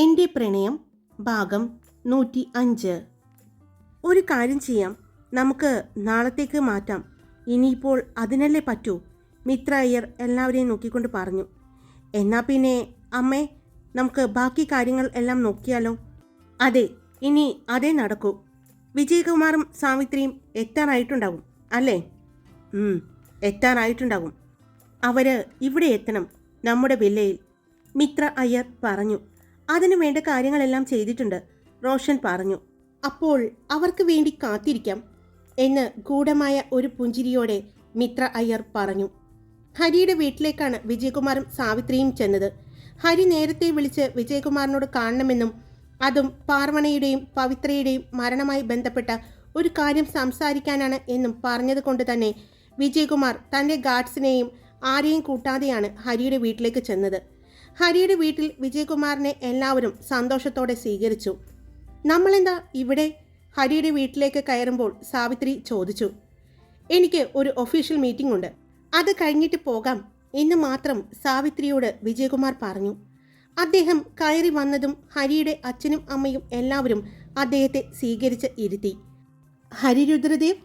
എന്റെ പ്രണയം ഭാഗം നൂറ്റി അഞ്ച്. ഒരു കാര്യം ചെയ്യാം. നമുക്ക് നാളത്തേക്ക് മാറ്റാം. ഇനിയിപ്പോൾ അതിനല്ലേ പറ്റൂ? മിത്ര അയ്യർ എല്ലാവരെയും നോക്കിക്കൊണ്ട് പറഞ്ഞു. എന്നാ പിന്നെ അമ്മേ നമുക്ക് ബാക്കി കാര്യങ്ങൾ എല്ലാം നോക്കിയാലോ? അതെ ഇനി അതേ നടക്കൂ. വിജയകുമാറും സാവിത്രിയും എത്താറായിട്ടുണ്ടാവും അല്ലേ? എത്താറായിട്ടുണ്ടാകും അവർ ഇവിടെ എത്തണം നമ്മുടെ വില്ലയിൽ മിത്ര അയ്യർ പറഞ്ഞു. അതിനു വേണ്ട കാര്യങ്ങളെല്ലാം ചെയ്തിട്ടുണ്ട് റോഷൻ പറഞ്ഞു. അപ്പോൾ അവർക്ക് വേണ്ടി കാത്തിരിക്കാം എന്ന് ഗൂഢമായ ഒരു പുഞ്ചിരിയോടെ മിത്ര അയ്യർ പറഞ്ഞു. ഹരിയുടെ വീട്ടിലേക്കാണ് വിജയകുമാറും സാവിത്രിയും ചെന്നത്. ഹരി നേരത്തെ വിളിച്ച് വിജയകുമാറിനോട് കാണണമെന്നും അതും പാർവണയുടെയും പവിത്രയുടെയും മരണമായി ബന്ധപ്പെട്ട ഒരു കാര്യം സംസാരിക്കാനാണ് എന്നും പറഞ്ഞതുകൊണ്ട് തന്നെ വിജയകുമാർ തന്റെ ഗാർഡ്സിനെയും ആരെയും കൂട്ടാതെയാണ് ഹരിയുടെ വീട്ടിലേക്ക് ചെന്നത്. ഹരിയുടെ വീട്ടിൽ വിജയകുമാറിനെ എല്ലാവരും സന്തോഷത്തോടെ സ്വീകരിച്ചു. നമ്മളെന്താ ഇവിടെ? ഹരിയുടെ വീട്ടിലേക്ക് കയറുമ്പോൾ സാവിത്രി ചോദിച്ചു. എനിക്ക് ഒരു ഒഫീഷ്യൽ മീറ്റിംഗ് ഉണ്ട്. അത് കഴിഞ്ഞിട്ട് പോകാം എന്ന് മാത്രം സാവിത്രിയോട് വിജയകുമാർ പറഞ്ഞു. അദ്ദേഹം കയറി വന്നതും ഹരിയുടെ അച്ഛനും അമ്മയും എല്ലാവരും അദ്ദേഹത്തെ സ്വീകരിച്ച് ഇരുത്തി. ഹരിരുദ്രദേവ്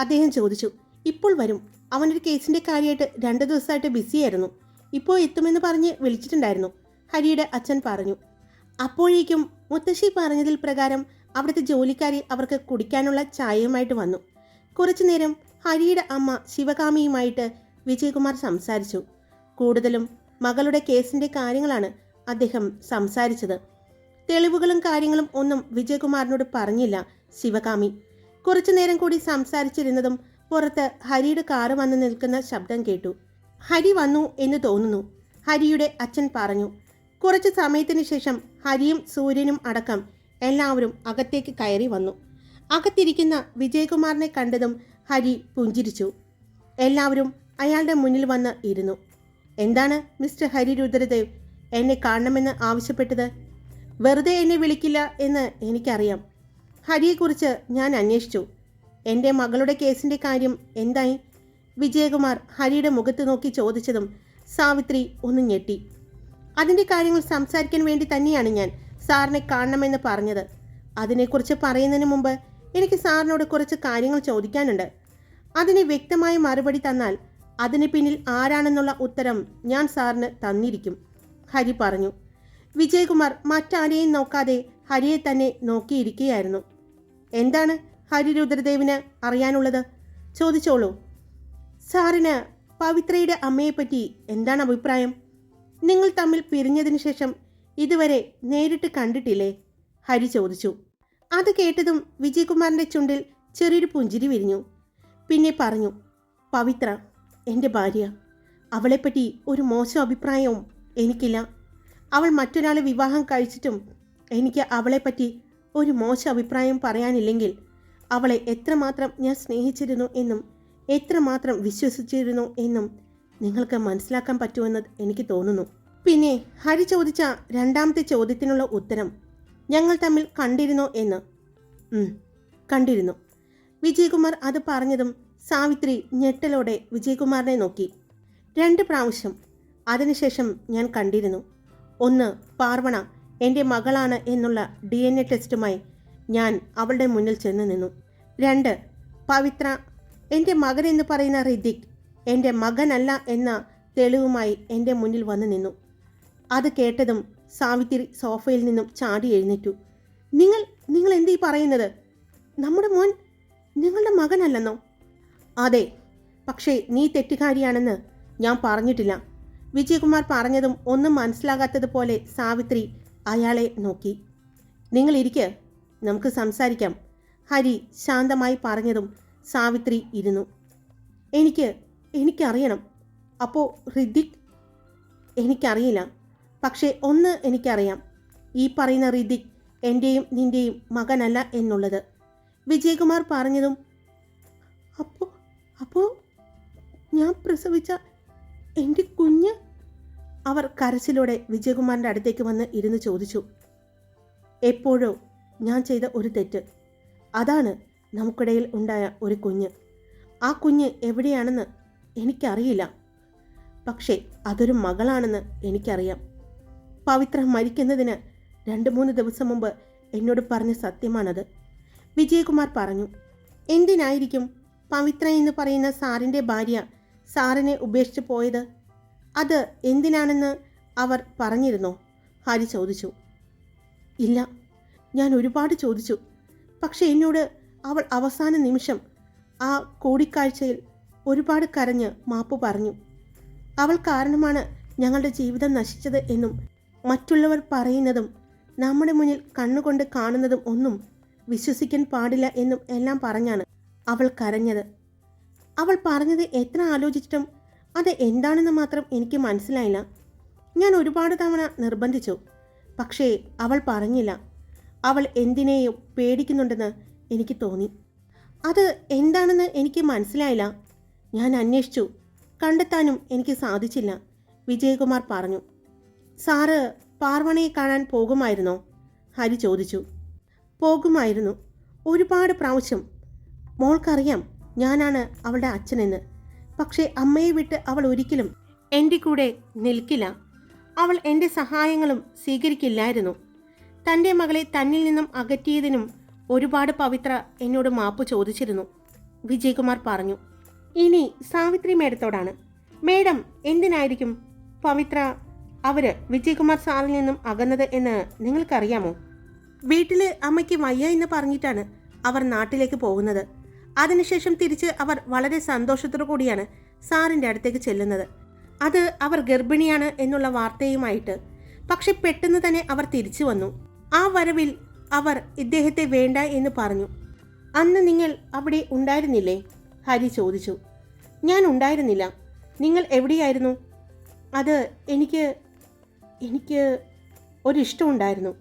അദ്ദേഹം ചോദിച്ചു. ഇപ്പോൾ വരും. അവനൊരു കേസിന്റെ കാര്യമായിട്ട് രണ്ട് ദിവസമായിട്ട് ബിസിയായിരുന്നു ഇപ്പോൾ എത്തുമെന്ന് പറഞ്ഞ് വിളിച്ചിട്ടുണ്ടായിരുന്നു. ഹരിയുടെ അച്ഛൻ പറഞ്ഞു അപ്പോഴേക്കും മുത്തശ്ശി പറഞ്ഞതിൽ പ്രകാരം അവിടുത്തെ ജോലിക്കാരി അവർക്ക് കുടിക്കാനുള്ള ചായയുമായിട്ട് വന്നു. കുറച്ചു നേരം ഹരിയുടെ അമ്മ ശിവകാമിയുമായിട്ട് വിജയകുമാർ സംസാരിച്ചു. കൂടുതലും മകളുടെ കേസിന്റെ കാര്യങ്ങളാണ് അദ്ദേഹം സംസാരിച്ചത്. തെളിവുകളും കാര്യങ്ങളും ഒന്നും വിജയകുമാറിനോട് പറഞ്ഞില്ല ശിവകാമി. കുറച്ചു നേരം കൂടി സംസാരിച്ചിരുന്നതും പുറത്ത് ഹരിയുടെ കാറ് വന്ന് നിൽക്കുന്ന ശബ്ദം കേട്ടു. ഹരി വന്നു എന്ന് തോന്നുന്നു. ഹരിയുടെ അച്ഛൻ പറഞ്ഞു കുറച്ച് സമയത്തിന് ശേഷം ഹരിയും സൂര്യനും അടക്കം എല്ലാവരും അകത്തേക്ക് കയറി വന്നു. അകത്തിരിക്കുന്ന വിജയകുമാറിനെ കണ്ടതും ഹരി പുഞ്ചിരിച്ചു. എല്ലാവരും അയാളുടെ മുന്നിൽ വന്ന് ഇരുന്നു. എന്താണ് മിസ്റ്റർ ഹരി രുദ്രദേവ് എന്നെ കാണണമെന്ന് ആവശ്യപ്പെട്ടത്? വെറുതെ എന്നെ വിളിക്കില്ല എന്ന് എനിക്കറിയാം. ഹരിയെക്കുറിച്ച് ഞാൻ അന്വേഷിച്ചു. എന്റെ മകളുടെ കേസിന്റെ കാര്യം എന്തായി? വിജയകുമാർ ഹരിയുടെ മുഖത്ത് നോക്കി ചോദിച്ചതും സാവിത്രി ഒന്ന് ഞെട്ടി. അതിന്റെ കാര്യങ്ങൾ സംസാരിക്കാൻ വേണ്ടി തന്നെയാണ് ഞാൻ സാറിനെ കാണണമെന്ന് പറഞ്ഞത്. അതിനെക്കുറിച്ച് പറയുന്നതിന് മുമ്പ് എനിക്ക് സാറിനോട് കുറച്ച് കാര്യങ്ങൾ ചോദിക്കാനുണ്ട്. അതിന് വ്യക്തമായ മറുപടി തന്നാൽ അതിന് പിന്നിൽ ആരാണെന്നുള്ള ഉത്തരം ഞാൻ സാറിന് തന്നിരിക്കും ഹരി പറഞ്ഞു. വിജയകുമാർ മറ്റാരെയും നോക്കാതെ ഹരിയെ തന്നെ നോക്കിയിരിക്കുകയായിരുന്നു. എന്താണ് ഹരി രുദ്രദേവിന് അറിയാനുള്ളത്? ചോദിച്ചോളൂ. സാറിന് പവിത്രയുടെ അമ്മയെപ്പറ്റി എന്താണ് അഭിപ്രായം? നിങ്ങൾ തമ്മിൽ പിരിഞ്ഞതിന് ശേഷം ഇതുവരെ നേരിട്ട് കണ്ടിട്ടില്ലേ? ഹരി ചോദിച്ചു. അത് കേട്ടതും വിജയകുമാറിന്റെ ചുണ്ടിൽ ചെറിയൊരു പുഞ്ചിരി വിരിഞ്ഞു. പിന്നെ പറഞ്ഞു പവിത്ര എന്റെ ഭാര്യ അവളെപ്പറ്റി ഒരു മോശം അഭിപ്രായവും എനിക്കില്ല. അവൾ മറ്റൊരാളെ വിവാഹം കഴിച്ചിട്ടും എനിക്ക് അവളെപ്പറ്റി ഒരു മോശം അഭിപ്രായം പറയാനില്ലെങ്കിൽ അവളെ എത്രമാത്രം ഞാൻ സ്നേഹിച്ചിരുന്നു എന്നും എത്രമാത്രം വിശ്വസിച്ചിരുന്നു എന്നും നിങ്ങൾക്ക് മനസ്സിലാക്കാൻ പറ്റുമെന്ന് എനിക്ക് തോന്നുന്നു. പിന്നെ ഹരി ചോദിച്ച രണ്ടാമത്തെ ചോദ്യത്തിനുള്ള ഉത്തരം ഞങ്ങൾ തമ്മിൽ കണ്ടിരുന്നോ എന്ന്. കണ്ടിരുന്നു. വിജയകുമാർ അത് പറഞ്ഞതും സാവിത്രി ഞെട്ടലോടെ വിജയകുമാറിനെ നോക്കി. രണ്ട് പ്രാവശ്യം. അതിനുശേഷം ഞാൻ കണ്ടിരുന്നു. ഒന്ന് പാർവണ എന്റെ മകളാണ് എന്നുള്ള ഡി എൻ എ ടെസ്റ്റുമായി ഞാൻ അവളുടെ മുന്നിൽ ചെന്ന് നിന്നു. രണ്ട് പവിത്ര എന്റെ മകൻ എന്ന് പറയുന്ന ഋതിക് എന്റെ മകനല്ല എന്ന തെളിവുമായി എന്റെ മുന്നിൽ വന്നു നിന്നു. അത് കേട്ടതും സാവിത്രി സോഫയിൽ നിന്നും ചാടി എഴുന്നേറ്റു. നിങ്ങൾ നിങ്ങൾ എന്തീ പറയുന്നത്? നമ്മുടെ മോൻ നിങ്ങളുടെ മകനല്ലെന്നോ? അതെ പക്ഷേ നീ തെറ്റുകാരിയാണെന്ന് ഞാൻ പറഞ്ഞിട്ടില്ല. വിജയകുമാർ പറഞ്ഞതും ഒന്നും മനസ്സിലാകാത്തതുപോലെ സാവിത്രി അയാളെ നോക്കി. നിങ്ങൾ ഇരിക്ക് നമുക്ക് സംസാരിക്കാം ഹരി ശാന്തമായി പറഞ്ഞതും സാവിത്രി ഇരുന്നു. എനിക്ക് എനിക്കറിയണം. അപ്പോൾ ഹൃദിക് എനിക്കറിയില്ല. പക്ഷേ ഒന്ന് എനിക്കറിയാം. ഈ പറയുന്ന ഹൃദിക് എന്റെയും നിന്റെയും മകനല്ല എന്നുള്ളത്. വിജയകുമാർ പറഞ്ഞതും അപ്പോ അപ്പോ ഞാൻ പ്രസവിച്ച എന്റെ കുഞ്ഞ്? അവർ കരച്ചിലൂടെ വിജയകുമാറിന്റെ അടുത്തേക്ക് വന്ന് ഇരുന്ന് ചോദിച്ചു. എപ്പോഴോ ഞാൻ ചെയ്ത ഒരു തെറ്റ്. അതാണ് നമുക്കിടയിൽ ഉണ്ടായ ഒരു കുഞ്ഞ്. ആ കുഞ്ഞ് എവിടെയാണെന്ന് എനിക്കറിയില്ല. പക്ഷേ അതൊരു മകളാണെന്ന് എനിക്കറിയാം. പവിത്ര മരിക്കുന്നതിന് രണ്ട് മൂന്ന് ദിവസം മുമ്പ് എന്നോട് പറഞ്ഞ സത്യമാണത്. വിജയകുമാർ പറഞ്ഞു എന്തിനായിരിക്കും പവിത്ര എന്ന് പറയുന്ന സാറിന്റെ ഭാര്യ സാറിനെ ഉപേക്ഷിച്ച് പോയത്? അത് എന്തിനാണെന്ന് അവർ പറഞ്ഞിരുന്നോ? ഹരി ചോദിച്ചു. ഇല്ല ഞാൻ ഒരുപാട് ചോദിച്ചു. പക്ഷെ എന്നോട് അവൾ അവസാന നിമിഷം ആ കൂടിക്കാഴ്ചയിൽ ഒരുപാട് കരഞ്ഞ് മാപ്പ് പറഞ്ഞു. അവൾ കാരണമാണ് ഞങ്ങളുടെ ജീവിതം നശിച്ചത് എന്നും മറ്റുള്ളവർ പറയുന്നതും നമ്മുടെ മുന്നിൽ കണ്ണുകൊണ്ട് കാണുന്നതും ഒന്നും വിശ്വസിക്കാൻ പാടില്ല എന്നും എല്ലാം പറഞ്ഞാണ് അവൾ കരഞ്ഞത്. അവൾ പറഞ്ഞത് എത്ര ആലോചിച്ചിട്ടും അത് എന്താണെന്ന് മാത്രം എനിക്ക് മനസ്സിലായില്ല. ഞാൻ ഒരുപാട് തവണ നിർബന്ധിച്ചു. പക്ഷേ അവൾ പറഞ്ഞില്ല. അവൾ എന്തിനേയും പേടിക്കുന്നുണ്ടെന്ന് എനിക്ക് തോന്നി. അത് എന്താണെന്ന് എനിക്ക് മനസ്സിലായില്ല. ഞാൻ അന്വേഷിച്ചു. കണ്ടെത്താനും എനിക്ക് സാധിച്ചില്ല. വിജയകുമാർ പറഞ്ഞു. സാറ് പാർവണയെ കാണാൻ പോകുമായിരുന്നോ? ഹരി ചോദിച്ചു. പോകുമായിരുന്നു. ഒരുപാട് പ്രാവശ്യം. മോൾക്കറിയാം. ഞാനാണ് അവളുടെ അച്ഛനെന്ന്. പക്ഷേ അമ്മയെ വിട്ട് അവൾ ഒരിക്കലും എന്റെ കൂടെ നിൽക്കില്ല. അവൾ എന്റെ സഹായങ്ങളും സ്വീകരിക്കില്ലായിരുന്നു. തന്റെ മകളെ തന്നിൽ നിന്നും അകറ്റിയതിനും ഒരുപാട് പവിത്ര എന്നോട് മാപ്പ് ചോദിച്ചിരുന്നു. വിജയകുമാർ പറഞ്ഞു ഇനി സാവിത്രി മേഡത്തോടാണ്. മേഡം എന്തിനായിരിക്കും? പവിത്ര അവർ വിജയകുമാർ സാറിൽ നിന്നും അകന്നത് എന്ന് നിങ്ങൾക്കറിയാമോ? വീട്ടിൽ അമ്മയ്ക്ക് വയ്യ എന്ന് പറഞ്ഞിട്ടാണ് അവർ നാട്ടിലേക്ക് പോകുന്നത്. അതിനുശേഷം തിരിച്ച് അവർ വളരെ സന്തോഷത്തോടു കൂടിയാണ് സാറിന്റെ അടുത്തേക്ക് ചെല്ലുന്നത്. അത് അവർ ഗർഭിണിയാണ് എന്നുള്ള വാർത്തയുമായിട്ട്. പക്ഷെ പെട്ടെന്ന് തന്നെ അവർ തിരിച്ചു വന്നു. ആ വരവിൽ അവർ ഇദ്ദേഹത്തെ വേണ്ട എന്ന് പറഞ്ഞു. അന്ന് നിങ്ങൾ അവിടെ ഉണ്ടായിരുന്നില്ലേ? ഹരി ചോദിച്ചു. ഞാൻ ഉണ്ടായിരുന്നില്ല. നിങ്ങൾ എവിടെയായിരുന്നു? അത് എനിക്ക് എനിക്ക് ഒരിഷ്ടമുണ്ടായിരുന്നു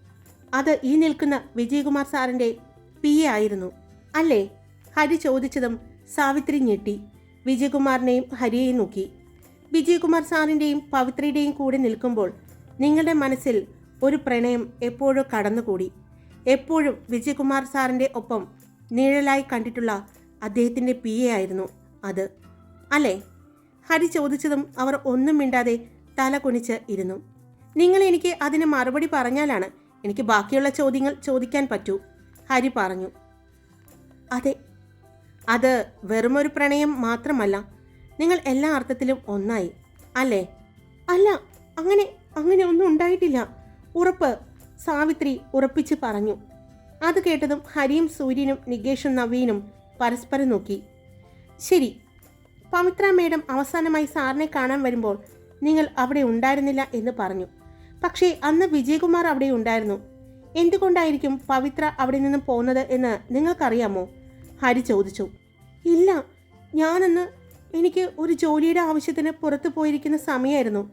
അത് ഈ നിൽക്കുന്ന വിജയകുമാർ സാറിന്റെ പി എ ആയിരുന്നു. അല്ലേ? ഹരി ചോദിച്ചതും സാവിത്രി ഞെട്ടി. വിജയകുമാറിനെയും ഹരിയെയും നോക്കി. വിജയകുമാർ സാറിന്റെയും പവിത്രയുടെയും കൂടെ നിൽക്കുമ്പോൾ നിങ്ങളുടെ മനസ്സിൽ ഒരു പ്രണയം എപ്പോഴോ കടന്നുകൂടി. എപ്പോഴും വിജയകുമാർ സാറിന്റെ ഒപ്പം നിഴലായി കണ്ടിട്ടുള്ള അദ്ദേഹത്തിന്റെ പി എ ആയിരുന്നു അത്. അല്ലേ? ഹരി ചോദിച്ചതും അവർ ഒന്നും മിണ്ടാതെ തല കുനിച്ച് ഇരുന്നു. നിങ്ങൾ എനിക്ക് അതിന് മറുപടി പറഞ്ഞാലാണ് എനിക്ക് ബാക്കിയുള്ള ചോദ്യങ്ങൾ ചോദിക്കാൻ പറ്റൂ ഹരി പറഞ്ഞു. അതെ അത് വെറുമൊരു പ്രണയം മാത്രമല്ല നിങ്ങൾ എല്ലാ അർത്ഥത്തിലും ഒന്നായി അല്ലേ? അല്ല അങ്ങനെ അങ്ങനെ ഒന്നും ഉണ്ടായിട്ടില്ല. ഉറപ്പ് സാവിത്രി ഉറപ്പിച്ച് പറഞ്ഞു. അത് കേട്ടതും ഹരിയും സൂര്യനും നികേഷും നവീനും പരസ്പരം നോക്കി. ശരി പവിത്ര മേഡം അവസാനമായി സാറിനെ കാണാൻ വരുമ്പോൾ നിങ്ങൾ അവിടെ ഉണ്ടായിരുന്നില്ല എന്ന് പറഞ്ഞു. പക്ഷേ അന്ന് വിജയകുമാർ അവിടെ ഉണ്ടായിരുന്നു. എന്തുകൊണ്ടായിരിക്കും പവിത്ര അവിടെ നിന്ന് പോകുന്നത് എന്ന് നിങ്ങൾക്കറിയാമോ? ഹരി ചോദിച്ചു. ഇല്ല ഞാനന്ന് എനിക്ക് ഒരു ജോലിയുടെ ആവശ്യത്തിന് പുറത്തു പോയിരിക്കുന്ന സമയമായിരുന്നു.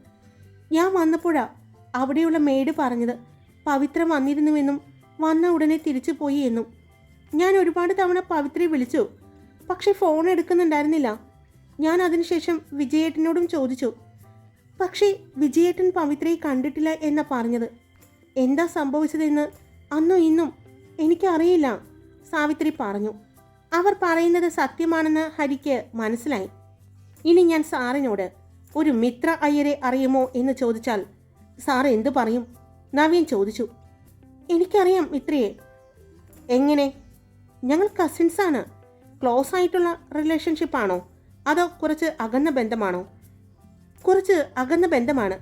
ഞാൻ വന്നപ്പോഴാണ് അവിടെയുള്ള മെയ്ഡ് പറഞ്ഞത് പവിത്ര വന്നിരുന്നുവെന്നും വന്ന ഉടനെ തിരിച്ചു പോയി എന്നും. ഞാൻ ഒരുപാട് തവണ പവിത്രയെ വിളിച്ചു. പക്ഷെ ഫോൺ എടുക്കുന്നുണ്ടായിരുന്നില്ല. ഞാൻ അതിനുശേഷം വിജയേട്ടനോടും ചോദിച്ചു. പക്ഷേ വിജയേട്ടൻ പവിത്രയെ കണ്ടിട്ടില്ല എന്നാ പറഞ്ഞത്. എന്താ സംഭവിച്ചതെന്ന് അന്നും ഇന്നും എനിക്കറിയില്ല സാവിത്രി പറഞ്ഞു. അവർ പറയുന്നത് സത്യമാണെന്ന് ഹരിക്ക് മനസ്സിലായി. ഇനി ഞാൻ സാറിനോട് ഒരു മിത്ര അയ്യരെ അറിയുമോ? എന്ന് ചോദിച്ചാൽ സാർ എന്തു പറയും? നവീൻ ചോദിച്ചു. എനിക്കറിയാം മിത്രിയെ. എങ്ങനെ? ഞങ്ങൾ കസിൻസാണ്. ക്ലോസ് ആയിട്ടുള്ള റിലേഷൻഷിപ്പാണോ? അതോ കുറച്ച് അകന്ന ബന്ധമാണോ? കുറച്ച് അകന്ന ബന്ധമാണ്.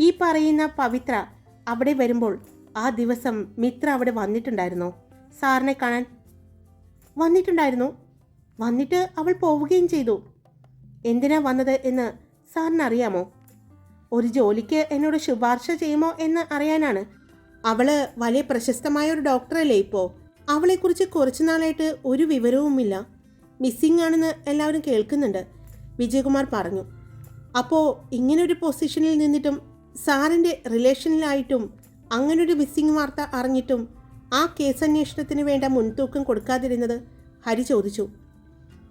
ഈ പറയുന്ന പവിത്ര അവിടെ വരുമ്പോൾ ആ ദിവസം മിത്ര അവിടെ വന്നിട്ടുണ്ടായിരുന്നോ? സാറിനെ കാണാൻ. വന്നിട്ടുണ്ടായിരുന്നു. വന്നിട്ട് അവൾ പോവുകയും ചെയ്തു. എന്തിനാ വന്നത് എന്ന് സാറിന് അറിയാമോ ഒരു ജോലിക്ക് എന്നോട് ശുപാർശ ചെയ്യുമോ എന്ന് അറിയാനാണ്. അവൾ വലിയ പ്രശസ്തമായ ഒരു ഡോക്ടറല്ലേ ഇപ്പോൾ അവളെക്കുറിച്ച് കുറച്ചു നാളായിട്ട് ഒരു വിവരവുമില്ല. മിസ്സിംഗ് ആണെന്ന് എല്ലാവരും കേൾക്കുന്നുണ്ട്. വിജയകുമാർ പറഞ്ഞു. അപ്പോൾ ഇങ്ങനൊരു പൊസിഷനിൽ നിന്നിട്ടും സാറിന്റെ റിലേഷനിലായിട്ടും അങ്ങനൊരു മിസ്സിംഗ് വാർത്ത അറിഞ്ഞിട്ടും ആ കേസ് അന്വേഷണത്തിന് വേണ്ട മുൻതൂക്കം കൊടുക്കാതിരുന്നത് ഹരി ചോദിച്ചു.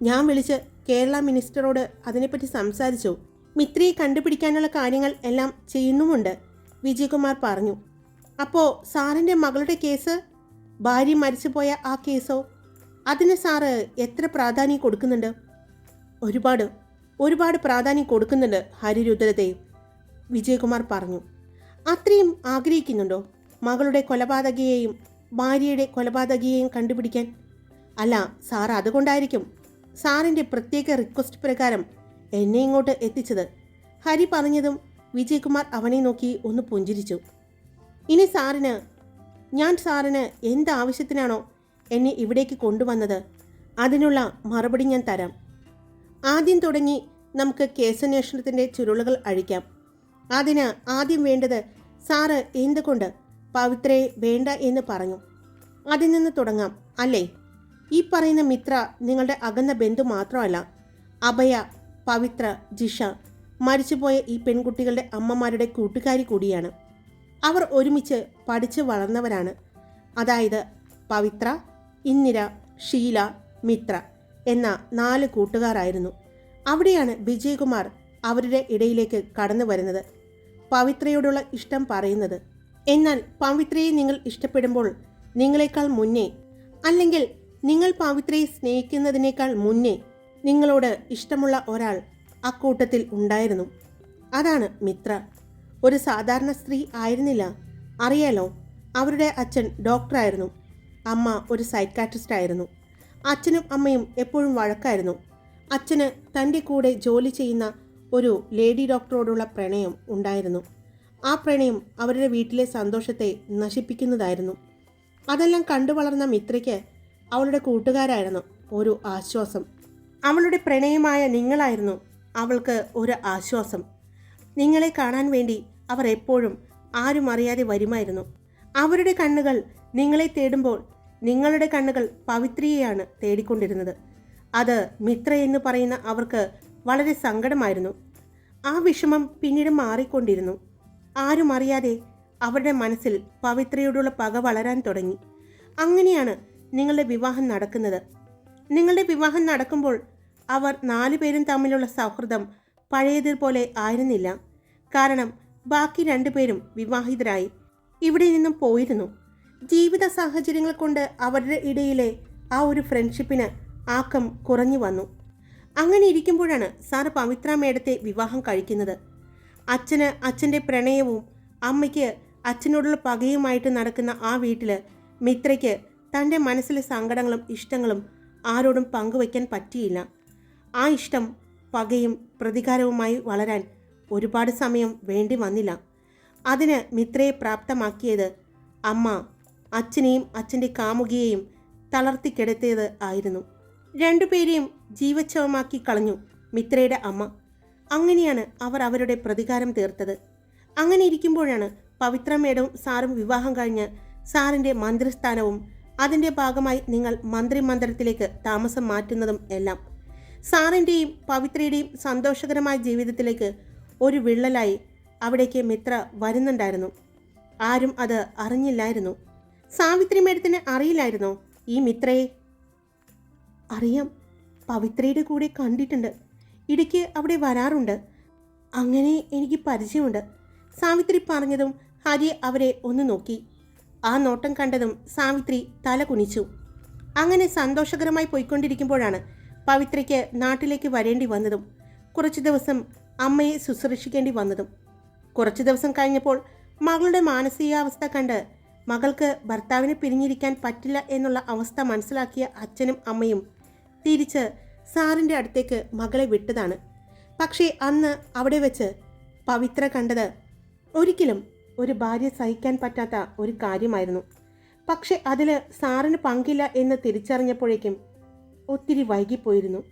ഞാൻ വിളിച്ച് കേരള മിനിസ്റ്ററോട് അതിനെപ്പറ്റി സംസാരിച്ചു. മിത്രയെ കണ്ടുപിടിക്കാനുള്ള കാര്യങ്ങൾ എല്ലാം ചെയ്യുന്നുമുണ്ട്. വിജയകുമാർ പറഞ്ഞു. അപ്പോൾ സാറിന്റെ മകളുടെ കേസ്? ഭാര്യ മരിച്ചുപോയ ആ കേസോ? അതിന് സാറ് എത്ര പ്രാധാന്യം കൊടുക്കുന്നുണ്ട്? ഒരുപാട്. ഒരുപാട് പ്രാധാന്യം കൊടുക്കുന്നുണ്ട് ഹരിരുദ്രദേവ്. വിജയകുമാർ പറഞ്ഞു. അത്രയും ആഗ്രഹിക്കുന്നുണ്ടോ? മകളുടെ കൊലപാതകയെയും ഭാര്യയുടെ കൊലപാതകയെയും കണ്ടുപിടിക്കാൻ? അല്ല സാർ അതുകൊണ്ടായിരിക്കും. സാറിന്റെ പ്രത്യേക റിക്വസ്റ്റ് പ്രകാരം എന്നെ ഇങ്ങോട്ട് എത്തിച്ചത്. ഹരി പറഞ്ഞതും വിജയകുമാർ അവനെ നോക്കി ഒന്ന് പുഞ്ചിരിച്ചു. ഇനി സാറിന് ഞാൻ സാറിന് എന്താവശ്യത്തിനാണോ എന്നെ ഇവിടേക്ക് കൊണ്ടുവന്നത്? അതിനുള്ള മറുപടി ഞാൻ തരാം. ആദ്യം തുടങ്ങി നമുക്ക് കേസന്വേഷണത്തിന്റെ ചുരുളുകൾ അഴിക്കാം. അതിന് ആദ്യം വേണ്ടത് സാറ് എന്തുകൊണ്ട് പവിത്രയെ വേണ്ട എന്ന് പറഞ്ഞു. അതിൽ നിന്ന് തുടങ്ങാം അല്ലേ? ഈ പറയുന്ന മിത്ര നിങ്ങളുടെ അകന്ന ബന്ധു മാത്രമല്ല അഭയ പവിത്ര ജിഷ മരിച്ചുപോയ ഈ പെൺകുട്ടികളുടെ അമ്മമാരുടെ കൂട്ടുകാരി കൂടിയാണ്. അവർ ഒരുമിച്ച് പഠിച്ച് വളർന്നവരാണ്. അതായത് പവിത്ര ഇന്ദിര ഷീല മിത്ര എന്ന നാല് കൂട്ടുകാരായിരുന്നു. അവിടെയാണ് വിജയകുമാർ അവരുടെ ഇടയിലേക്ക് കടന്നു വരുന്നത്. പവിത്രയോടുള്ള ഇഷ്ടം പറയുന്നത് എന്നാൽ പവിത്രയെ നിങ്ങൾ ഇഷ്ടപ്പെടുമ്പോൾ നിങ്ങളെക്കാൾ മുന്നേ അല്ലെങ്കിൽ നിങ്ങൾ പവിത്രയെ സ്നേഹിക്കുന്നതിനേക്കാൾ മുന്നേ നിങ്ങളോട് ഇഷ്ടമുള്ള ഒരാൾ അക്കൂട്ടത്തിൽ ഉണ്ടായിരുന്നു. അതാണ് മിത്ര. ഒരു സാധാരണ സ്ത്രീ ആയിരുന്നില്ല. അറിയാലോ അവരുടെ അച്ഛൻ ഡോക്ടറായിരുന്നു അമ്മ ഒരു സൈക്കാട്രിസ്റ്റ് ആയിരുന്നു. അച്ഛനും അമ്മയും എപ്പോഴും വഴക്കായിരുന്നു. അച്ഛന് തന്റെ കൂടെ ജോലി ചെയ്യുന്ന ഒരു ലേഡി ഡോക്ടറോടുള്ള പ്രണയം ഉണ്ടായിരുന്നു. ആ പ്രണയം അവരുടെ വീട്ടിലെ സന്തോഷത്തെ നശിപ്പിക്കുന്നതായിരുന്നു. അതെല്ലാം കണ്ടു വളർന്ന മിത്രയ്ക്ക് അവളുടെ കൂട്ടുകാരായിരുന്നു ഒരു ആശ്വാസം. അവളുടെ പ്രണയമായ നിങ്ങളായിരുന്നു അവൾക്ക് ഒരു ആശ്വാസം. നിങ്ങളെ കാണാൻ വേണ്ടി അവർ എപ്പോഴും ആരും അറിയാതെ വരുമായിരുന്നു. അവരുടെ കണ്ണുകൾ നിങ്ങളെ തേടുമ്പോൾ നിങ്ങളുടെ കണ്ണുകൾ പവിത്രിയെയാണ് തേടിക്കൊണ്ടിരുന്നത്. അത് മിത്ര എന്ന് പറയുന്ന അവർക്ക് വളരെ സങ്കടമായിരുന്നു. ആ വിഷമം പിന്നീട് മാറിക്കൊണ്ടിരുന്നു. ആരും അറിയാതെ അവരുടെ മനസ്സിൽ പവിത്രയോടുള്ള പക വളരാൻ തുടങ്ങി. അങ്ങനെയാണ് നിങ്ങളുടെ വിവാഹം നടക്കുന്നത്. നിങ്ങളുടെ വിവാഹം നടക്കുമ്പോൾ അവർ നാലുപേരും തമ്മിലുള്ള സൗഹൃദം പഴയതിൽ പോലെ ആയിരുന്നില്ല. കാരണം ബാക്കി രണ്ടുപേരും വിവാഹിതരായി. ഇവിടെ നിന്നും പോയിരുന്നു. ജീവിത സാഹചര്യങ്ങൾ കൊണ്ട് അവരുടെ ഇടയിലെ ആ ഒരു ഫ്രണ്ട്ഷിപ്പിന് ആക്കം കുറഞ്ഞു വന്നു. അങ്ങനെ ഇരിക്കുമ്പോഴാണ് സാർ പവിത്ര മേഡത്തെ വിവാഹം കഴിക്കുന്നത്. അച്ഛന് അച്ഛന്റെ പ്രണയവും അമ്മയ്ക്ക് അച്ഛനോടുള്ള പകയുമായിട്ട് നടക്കുന്ന ആ വീട്ടിൽ മിത്രയ്ക്ക് തന്റെ മനസ്സിലെ സങ്കടങ്ങളും ഇഷ്ടങ്ങളും ആരോടും പങ്കുവയ്ക്കാൻ പറ്റിയില്ല. ആ ഇഷ്ടം പകയും പ്രതികാരവുമായി വളരാൻ ഒരുപാട് സമയം വേണ്ടി വന്നില്ല. അതിന് മിത്രയെ പ്രാപ്തമാക്കിയത് അമ്മ അച്ഛനെയും അച്ഛന്റെ കാമുകിയെയും തളർത്തിക്കിടത്തിയത് ആയിരുന്നു. രണ്ടുപേരെയും ജീവച്ഛവമാക്കി കളഞ്ഞു മിത്രയുടെ അമ്മ. അങ്ങനെയാണ് അവർ അവരുടെ പ്രതികാരം തീർത്തത്. അങ്ങനെ ഇരിക്കുമ്പോഴാണ് പവിത്ര മേഡവും സാറും വിവാഹം കഴിഞ്ഞ് സാറിന്റെ മന്ത്രിസ്ഥാനവും അതിന്റെ ഭാഗമായി നിങ്ങൾ മന്ത്രിമന്ദിരത്തിലേക്ക് താമസം മാറ്റുന്നതും എല്ലാം സാറിന്റെയും പവിത്രയുടെയും സന്തോഷകരമായ ജീവിതത്തിലേക്ക് ഒരു വിള്ളലായി അവിടേക്ക് മിത്ര വരുന്നുണ്ടായിരുന്നു. ആരും അത് അറിഞ്ഞില്ലായിരുന്നു. സാവിത്രി മേഡത്തിന് അറിയില്ലായിരുന്നോ? ഈ മിത്രയെ? അറിയാം. പവിത്രയുടെ കൂടെ കണ്ടിട്ടുണ്ട്. ഇടയ്ക്ക് അവിടെ വരാറുണ്ട്. അങ്ങനെ എനിക്ക് പരിചയമുണ്ട്. സാവിത്രി പറഞ്ഞതും ഹരി അവരെ ഒന്ന് നോക്കി. ആ നോട്ടം കണ്ടതും സാവിത്രി തല കുനിച്ചു. അങ്ങനെ സന്തോഷകരമായി പോയിക്കൊണ്ടിരിക്കുമ്പോഴാണ് പവിത്രയ്ക്ക് നാട്ടിലേക്ക് വരേണ്ടി വന്നതും കുറച്ചു ദിവസം അമ്മയെ ശുശ്രൂഷിക്കേണ്ടി വന്നതും. കുറച്ചു ദിവസം കഴിഞ്ഞപ്പോൾ മകളുടെ മാനസികാവസ്ഥ കണ്ട് മകൾക്ക് ഭർത്താവിനെ പിരിഞ്ഞിരിക്കാൻ പറ്റില്ല എന്നുള്ള അവസ്ഥ മനസ്സിലാക്കിയ അച്ഛനും അമ്മയും തിരിച്ച് സാറിന്റെ അടുത്തേക്ക് മകളെ വിട്ടതാണ്. പക്ഷേ അന്ന് അവിടെ വെച്ച് പവിത്ര കണ്ടത് ഒരിക്കലും ഒരു ഭാര്യ സഹിക്കാൻ പറ്റാത്ത ഒരു കാര്യമായിരുന്നു. പക്ഷെ അതിൽ സാറിന് പങ്കില്ല എന്ന് തിരിച്ചറിഞ്ഞപ്പോഴേക്കും ഒത്തിരി വൈകിപ്പോയിരുന്നു.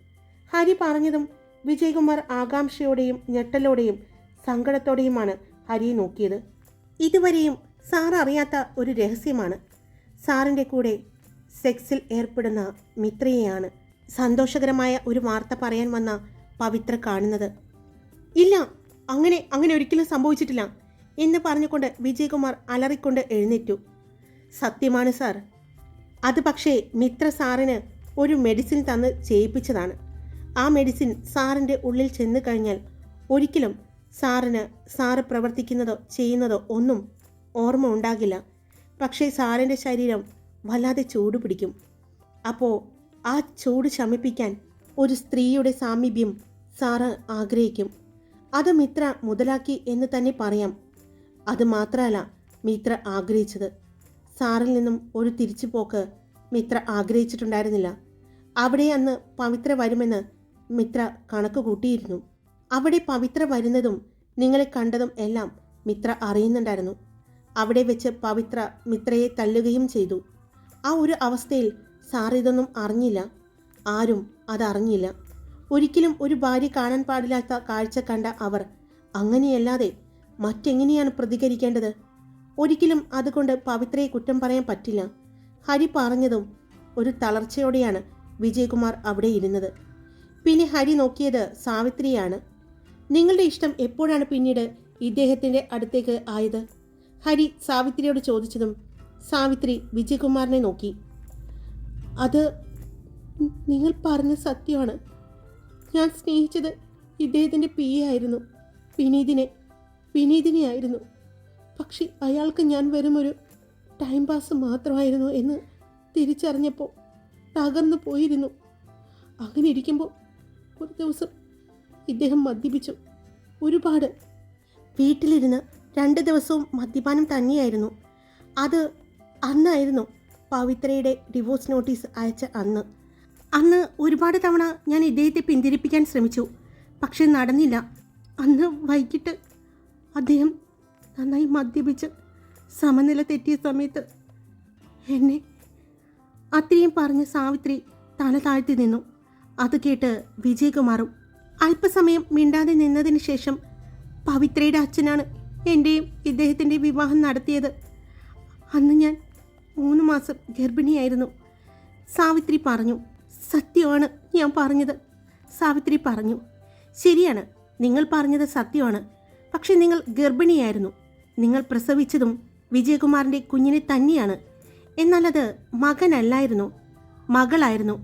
ഹരി പറഞ്ഞതും വിജയകുമാർ ആകാംക്ഷയോടെയും ഞെട്ടലോടെയും സങ്കടത്തോടെയുമാണ് ഹരിയെ നോക്കിയത്. ഇതുവരെയും സാർ അറിയാത്ത ഒരു രഹസ്യമാണ്. സാറിന്റെ കൂടെ സെക്സിൽ ഏർപ്പെടുന്ന മിത്രയെയാണ് സന്തോഷകരമായ ഒരു വാർത്ത പറയാൻ വന്ന പവിത്ര കാണുന്നത്. ഇല്ല അങ്ങനെ അങ്ങനെ ഒരിക്കലും സംഭവിച്ചിട്ടില്ല എന്ന് പറഞ്ഞുകൊണ്ട് വിജയകുമാർ അലറിക്കൊണ്ട് എഴുന്നേറ്റു. സത്യമാണ് സാർ. അത് പക്ഷേ മിത്ര സാറിന് ഒരു മെഡിസിൻ തന്ന് ചെയ്യിപ്പിച്ചതാണ്. ആ മെഡിസിൻ സാറിന്റെ ഉള്ളിൽ ചെന്ന് കഴിഞ്ഞാൽ ഒരിക്കലും സാറിന് സാറ് പ്രവർത്തിക്കുന്നതോ ചെയ്യുന്നതോ ഒന്നും ഓർമ്മ ഉണ്ടാകില്ല. പക്ഷേ സാറിന്റെ ശരീരം വല്ലാതെ ചൂട് പിടിക്കും. അപ്പോൾ ആ ചൂട് ശമിപ്പിക്കാൻ ഒരു സ്ത്രീയുടെ സാമീപ്യം സാറ് ആഗ്രഹിക്കും. അത് മിത്ര മുതലാക്കി എന്ന് തന്നെ പറയാം. അത് മാത്രമല്ല മിത്ര ആഗ്രഹിച്ചത്. സാറിൽ നിന്നും ഒരു തിരിച്ചുപോക്ക് മിത്ര ആഗ്രഹിച്ചിട്ടുണ്ടായിരുന്നില്ല. അവിടെ അന്ന് പവിത്ര വരുമെന്ന് മിത്ര കണക്ക് കൂട്ടിയിരുന്നു. അവിടെ പവിത്ര വരുന്നതും നിങ്ങളെ കണ്ടതും എല്ലാം മിത്ര അറിയുന്നുണ്ടായിരുന്നു. അവിടെ വെച്ച് പവിത്ര മിത്രയെ തല്ലുകയും ചെയ്തു. ആ ഒരു അവസ്ഥയിൽ സാർ ഇതൊന്നും അറിഞ്ഞില്ല. ആരും അതറിഞ്ഞില്ല. ഒരിക്കലും ഒരു ഭാര്യ കാണാൻ പാടില്ലാത്ത കാഴ്ച കണ്ട അവർ അങ്ങനെയല്ലാതെ മറ്റെങ്ങനെയാണ് പ്രതികരിക്കേണ്ടത്? ഒരിക്കലും അതുകൊണ്ട് പവിത്രയെ കുറ്റം പറയാൻ പറ്റില്ല. ഹരി പറഞ്ഞതും ഒരു തളർച്ചയോടെയാണ് വിജയകുമാർ അവിടെ ഇരുന്നത്. പിന്നെ ഹരി നോക്കിയത് സാവിത്രിയാണ്. നിങ്ങളുടെ ഇഷ്ടം എപ്പോഴാണ് പിന്നീട് ഇദ്ദേഹത്തിന്റെ അടുത്തേക്ക് ആയത്? ഹരി സാവിത്രിയോട് ചോദിച്ചതും സാവിത്രി വിജയകുമാറിനെ നോക്കി. അത് നിങ്ങൾ പറഞ്ഞ സത്യമാണ്. ഞാൻ സ്നേഹിച്ചത് ഇദ്ദേഹത്തിന്റെ പി ആയിരുന്നു. വിനീതിനെ വിനീതിനെ ആയിരുന്നു പക്ഷെ അയാൾക്ക് ഞാൻ വെറുമൊരു ടൈം പാസ് മാത്രമായിരുന്നു എന്ന് തിരിച്ചറിഞ്ഞപ്പോൾ തകർന്നു പോയിരുന്നു. അങ്ങനെ ഇരിക്കുമ്പോൾ ഒരു ദിവസം ഇദ്ദേഹം മദ്യപിച്ചു. ഒരുപാട്. വീട്ടിലിരുന്ന് രണ്ട് ദിവസവും മദ്യപാനം തന്നെയായിരുന്നു. അത് അന്നായിരുന്നു പവിത്രയുടെ ഡിവോഴ്സ് നോട്ടീസ് അയച്ച അന്ന്. അന്ന് ഒരുപാട് തവണ ഞാൻ ഇദ്ദേഹത്തെ പിന്തിരിപ്പിക്കാൻ ശ്രമിച്ചു. പക്ഷെ നടന്നില്ല. അന്ന് വൈകിട്ട് അദ്ദേഹം നന്നായി മദ്യപിച്ച് സമനില തെറ്റിയ സമയത്ത് എന്നെ അത്രയും പറഞ്ഞ് സാവിത്രി തല താഴ്ത്തി നിന്നു. അത് കേട്ട് വിജയകുമാറും അല്പസമയം മിണ്ടാതെ നിന്നതിന് ശേഷം പവിത്രയുടെ അച്ഛനാണ് എന്റെയും ഇദ്ദേഹത്തിന്റെ വിവാഹം നടത്തിയത്. അന്ന് ഞാൻ മൂന്ന് മാസം ഗർഭിണിയായിരുന്നു. സാവിത്രി പറഞ്ഞു സത്യമാണ് ഞാൻ പറഞ്ഞത്. സാവിത്രി പറഞ്ഞു ശരിയാണ് നിങ്ങൾ പറഞ്ഞത് സത്യമാണ്. പക്ഷെ നിങ്ങൾ ഗർഭിണിയായിരുന്നു. നിങ്ങൾ പ്രസവിച്ചതും വിജയകുമാറിന്റെ കുഞ്ഞിനെ തന്നെയാണ്. എന്നാൽ അത് മകനല്ലായിരുന്നു. മകളായിരുന്നു.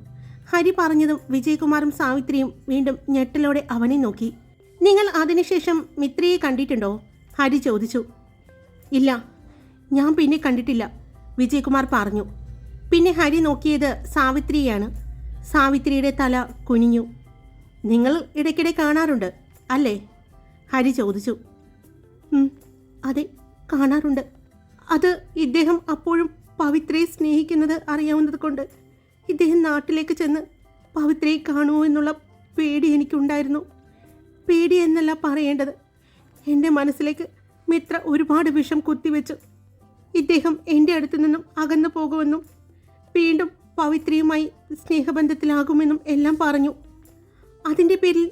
ഹരി പറഞ്ഞതും വിജയകുമാറും സാവിത്രിയും വീണ്ടും ഞെട്ടലോടെ അവനെ നോക്കി. നിങ്ങൾ അതിനുശേഷം മിത്രയെ കണ്ടിട്ടുണ്ടോ? ഹരി ചോദിച്ചു. ഇല്ല. ഞാൻ പിന്നെ കണ്ടിട്ടില്ല വിജയകുമാർ പറഞ്ഞു. പിന്നെ ഹരി നോക്കിയത് സാവിത്രിയാണ് സാവിത്രിയുടെ തല കുനിഞ്ഞു. നിങ്ങൾ ഇടയ്ക്കിടെ കാണാറുണ്ട് അല്ലേ? ഹരി ചോദിച്ചു. അതെ കാണാറുണ്ട്. അത് ഇദ്ദേഹം അപ്പോഴും പവിത്രയെ സ്നേഹിക്കുന്നത് അറിയാവുന്നത് കൊണ്ട് ഇദ്ദേഹം നാട്ടിലേക്ക് ചെന്ന് പവിത്രയെ കാണുമോ എന്നുള്ള പേടി എനിക്കുണ്ടായിരുന്നു. പേടി എന്നല്ല പറയേണ്ടത്. എന്റെ മനസ്സിലേക്ക് മിത്ര ഒരുപാട് വിഷം കുത്തിവെച്ചു ഇദ്ദേഹം എന്റെ അടുത്തു നിന്നും അകന്നു പോകുമെന്നും വീണ്ടും പവിത്രയുമായി സ്നേഹബന്ധത്തിലാകുമെന്നും എല്ലാം പറഞ്ഞു. അതിന്റെ പേരിൽ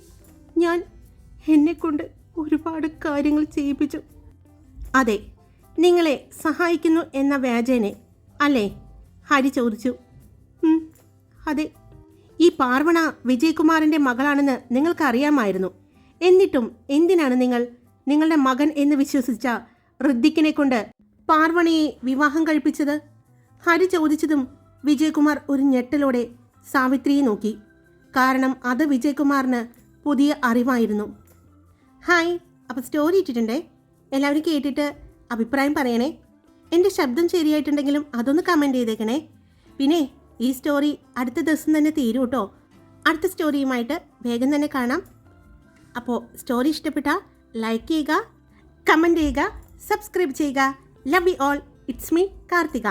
ഞാൻ എന്നെക്കൊണ്ട് ഒരുപാട് കാര്യങ്ങൾ ചെയ്യിപ്പിച്ചു. അതെ നിങ്ങളെ സഹായിക്കുന്നു എന്ന വ്യാജേനെ അല്ലേ? ഹരി ചോദിച്ചു. അതെ. ഈ പാർവണ വിജയകുമാറിന്റെ മകളാണെന്ന് നിങ്ങൾക്കറിയാമായിരുന്നു. എന്നിട്ടും എന്തിനാണ് നിങ്ങൾ നിങ്ങളുടെ മകൻ എന്ന് വിശ്വസിച്ച ഋദ്ധിക്കിനെ കൊണ്ട് പാർവണയെ വിവാഹം കഴിപ്പിച്ചത്? ഹരി ചോദിച്ചതും വിജയകുമാർ ഒരു ഞെട്ടലോടെ സാവിത്രിയെ നോക്കി. കാരണം അത് വിജയകുമാറിന് പുതിയ അറിവായിരുന്നു. ഹായ് അപ്പോൾ സ്റ്റോറി ഇട്ടിട്ടുണ്ടേ? എല്ലാവരും കേട്ടിട്ട് അഭിപ്രായം പറയണേ. എന്റെ ശബ്ദം ശരിയായിട്ടുണ്ടെങ്കിലും അതൊന്ന് കമന്റ് ചെയ്തേക്കണേ. പിന്നെ ഈ സ്റ്റോറി അടുത്ത ദിവസം തന്നെ തീരും കേട്ടോ അടുത്ത സ്റ്റോറിയുമായിട്ട് വേഗം തന്നെ കാണാം. അപ്പോൾ സ്റ്റോറി ഇഷ്ടപ്പെട്ട ലൈക്ക് ചെയ്യുക കമന്റ് ചെയ്യുക സബ്സ്ക്രൈബ് ചെയ്യുക. Love you all it's me Karthika.